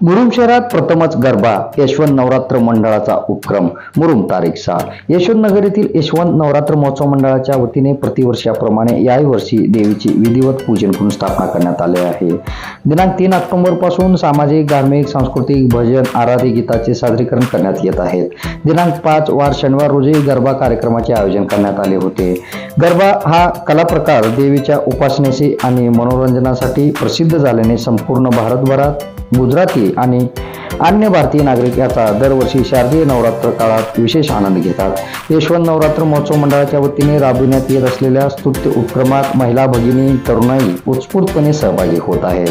मुरुम शहरात प्रथमच गरबा यशवंत नवरात्र मंडळाचा उपक्रम. मुरुम तारीख सहा यशवंत नगर येथील यशवंत नवरात्र महोत्सव मंडळाच्या वतीने प्रतिवर्षाप्रमाणे याही वर्षी देवीची विधिवत पूजन करून स्थापना करण्यात आली आहे. दिनांक तीन ऑक्टोबरपासून सामाजिक धार्मिक सांस्कृतिक भजन आराधी गीताचे सादरीकरण करण्यात येत आहेत दिनांक पाच वार शनिवार रोजी गरबा कार्यक्रमाचे आयोजन करण्यात आले होते. गरबा हा कला प्रकार देवीच्या उपासनेशी आणि मनोरंजनासाठी प्रसिद्ध झाल्याने संपूर्ण भारतभरात गुजराती आणि अन्य भारतीय नागरिक याचा दरवर्षी शारदीय नवरात्र काळात विशेष आनंद घेतात. यशवंत नवरात्र महोत्सव मंडळाच्या वतीने राबविण्यात येत असलेल्या स्तुत्य उपक्रमात महिला भगिनी तरुणाई उत्स्फूर्तपणे सहभागी होत आहेत.